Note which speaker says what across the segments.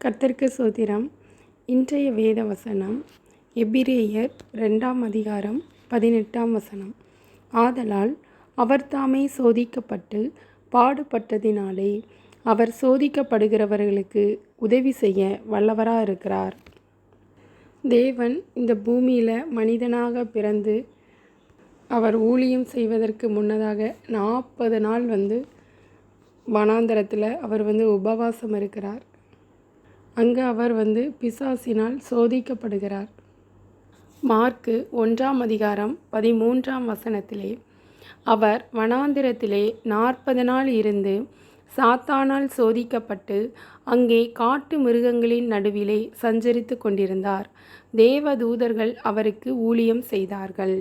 Speaker 1: கர்த்தருக்கு சோத்திரம். இன்றைய வேத வசனம் எபிரேயர் ரெண்டாம் அதிகாரம் பதினெட்டாம் வசனம். ஆதலால் அவர் தாமே சோதிக்கப்பட்டு பாடுபட்டதினாலே அவர் சோதிக்கப்படுகிறவர்களுக்கு உதவி செய்ய வல்லவராக இருக்கிறார் தேவன் இந்த பூமியில் மனிதனாக பிறந்து அவர் ஊழியம் செய்வதற்கு முன்னதாக நாற்பது நாள் வந்து வனாந்தரத்தில் அவர் வந்து உபவாசம் இருக்கிறார். அங்கு அவர் வந்து பிசாசினால் சோதிக்கப்படுகிறார். மார்க்கு ஒன்றாம் அதிகாரம் பதிமூன்றாம் வசனத்திலே அவர் வனாந்திரத்திலே நாற்பது நாள் இருந்து சாத்தானால் சோதிக்கப்பட்டு அங்கே காட்டு மிருகங்களின் நடுவிலே சஞ்சரித்து கொண்டிருந்தார். தேவதூதர்கள் அவருக்கு ஊழியம் செய்தார்கள்.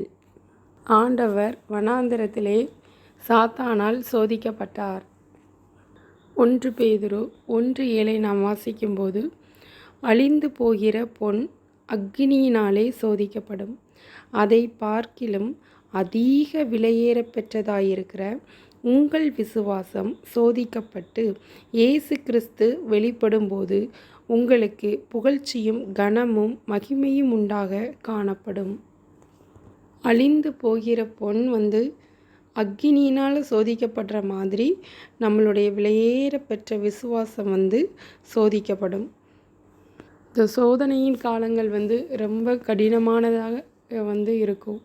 Speaker 1: ஆண்டவர் வனாந்திரத்திலே சாத்தானால் சோதிக்கப்பட்டார். ஒன்று பேதுரு ஒன்று ஏழை நாம் வாசிக்கும்போது அழிந்து போகிற பொன் அக்னியினாலே சோதிக்கப்படும். அதை பார்க்கிலும் அதிக விலையேற பெற்றதாயிருக்கிற உங்கள் விசுவாசம் சோதிக்கப்பட்டு இயேசு கிறிஸ்து வெளிப்படும்போது உங்களுக்கு புகழ்ச்சியும் கனமும் மகிமையும் உண்டாக காணப்படும். அழிந்து போகிற பொன் வந்து அக்னியினால் சோதிக்கப்படுற மாதிரி நம்மளுடைய விலையேற பெற்ற விசுவாசம் வந்து சோதிக்கப்படும். இந்த சோதனையின் காலங்கள் வந்து ரொம்ப கடினமானதாக வந்து இருக்கும்.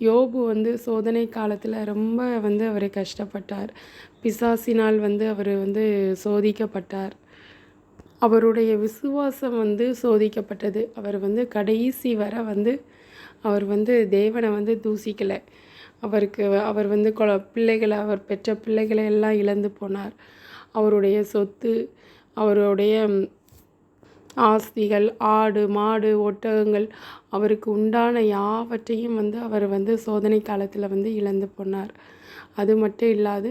Speaker 1: யோபு வந்து சோதனை காலத்தில் ரொம்ப வந்து அவர் கஷ்டப்பட்டார். பிசாசினால் வந்து அவர் வந்து சோதிக்கப்பட்டார். அவருடைய விசுவாசம் வந்து சோதிக்கப்பட்டது. அவர் வந்து கடைசி வர வந்து அவர் வந்து தேவனை வந்து தூசிக்கலை. அவருக்கு அவர் வந்து கொ பிள்ளைகளை அவர் பெற்ற பிள்ளைகளை எல்லாம் இழந்து போனார். அவருடைய சொத்து அவருடைய ஆஸ்திகள் ஆடு மாடு ஒட்டகங்கள் அவருக்கு உண்டான யாவற்றையும் வந்து அவர் வந்து சோதனை காலத்தில் வந்து இழந்து போனார். அது மட்டும் இல்லாது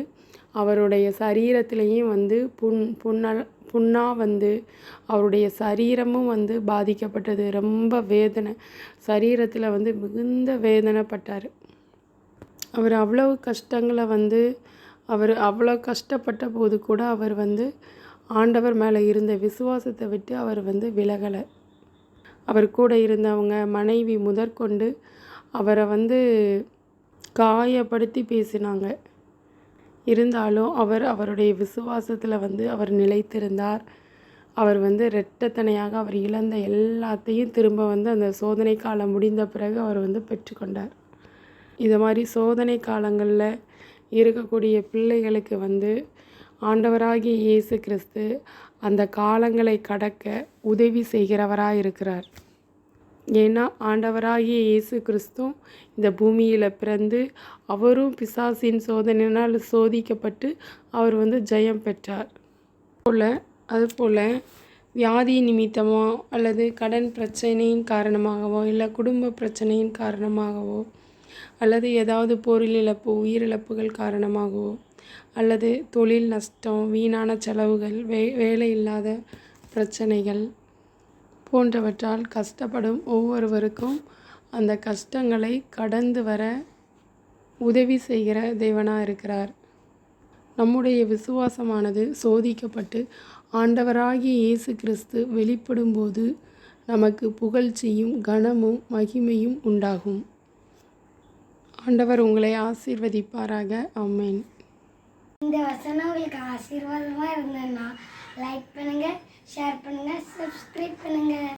Speaker 1: அவருடைய சரீரத்திலையும் வந்து புண் புண்ணல் புண்ணாக வந்து அவருடைய சரீரமும் வந்து பாதிக்கப்பட்டது. ரொம்ப வேதனை. சரீரத்தில் வந்து மிகுந்த வேதனைப்பட்டார். அவர் அவ்வளவு கஷ்டங்களை வந்து அவர் அவ்வளோ கஷ்டப்பட்ட போது கூட அவர் வந்து ஆண்டவர் மேலே இருந்த விசுவாசத்தை விட்டு அவர் வந்து விலகலை. அவர் கூட இருந்தவங்க மனைவி முதற்கொண்டு அவரை வந்து காயப்படுத்தி பேசினாங்க. இருந்தாலும் அவர் அவருடைய விசுவாசத்தில் வந்து அவர் நிலைத்திருந்தார். அவர் வந்து இரட்டத்தனையாக அவர் இழந்த எல்லாத்தையும் திரும்ப வந்து அந்த சோதனை காலம் முடிந்த பிறகு அவர் வந்து பெற்றுக்கொண்டார். இது மாதிரி சோதனை காலங்களில் இருக்கக்கூடிய பிள்ளைகளுக்கு வந்து ஆண்டவராகிய இயேசு கிறிஸ்து அந்த காலங்களை கடக்க உதவி செய்கிறவராக இருக்கிறார். ஏன்னா ஆண்டவராகிய இயேசு கிறிஸ்தும் இந்த பூமியில் பிறந்து அவரும் பிசாசின் சோதனையினால் சோதிக்கப்பட்டு அவர் வந்து ஜெயம் பெற்றார். போல் அதுபோல் வியாதி நிமித்தமோ அல்லது கடன் பிரச்சனையின் காரணமாகவோ இல்லை குடும்ப பிரச்சனையின் காரணமாகவோ அல்லது ஏதாவது பொருள் இழப்பு உயிரிழப்புகள் காரணமாகவோ அல்லது தொழில் நஷ்டம் வீணான செலவுகள் வே வேலை இல்லாத பிரச்சனைகள் போன்றவற்றால் கஷ்டப்படும் ஒவ்வொருவருக்கும் அந்த கஷ்டங்களை கடந்து வர உதவி செய்கிற தேவனாக இருக்கிறார். நம்முடைய விசுவாசமானது சோதிக்கப்பட்டு ஆண்டவராகிய இயேசு கிறிஸ்து வெளிப்படும்போது நமக்கு புகழ்ச்சியும் கனமும் மகிமையும் உண்டாகும். ஆண்டவர் உங்களை ஆசீர்வதிப்பாராக. அம்மேன்
Speaker 2: இந்த வசனம் உங்களுக்கு ஆசீர்வாதமாக இருந்ததுன்னா லைக் பண்ணுங்கள் ஷேர் பண்ணுங்கள் சப்ஸ்கிரைப் பண்ணுங்கள்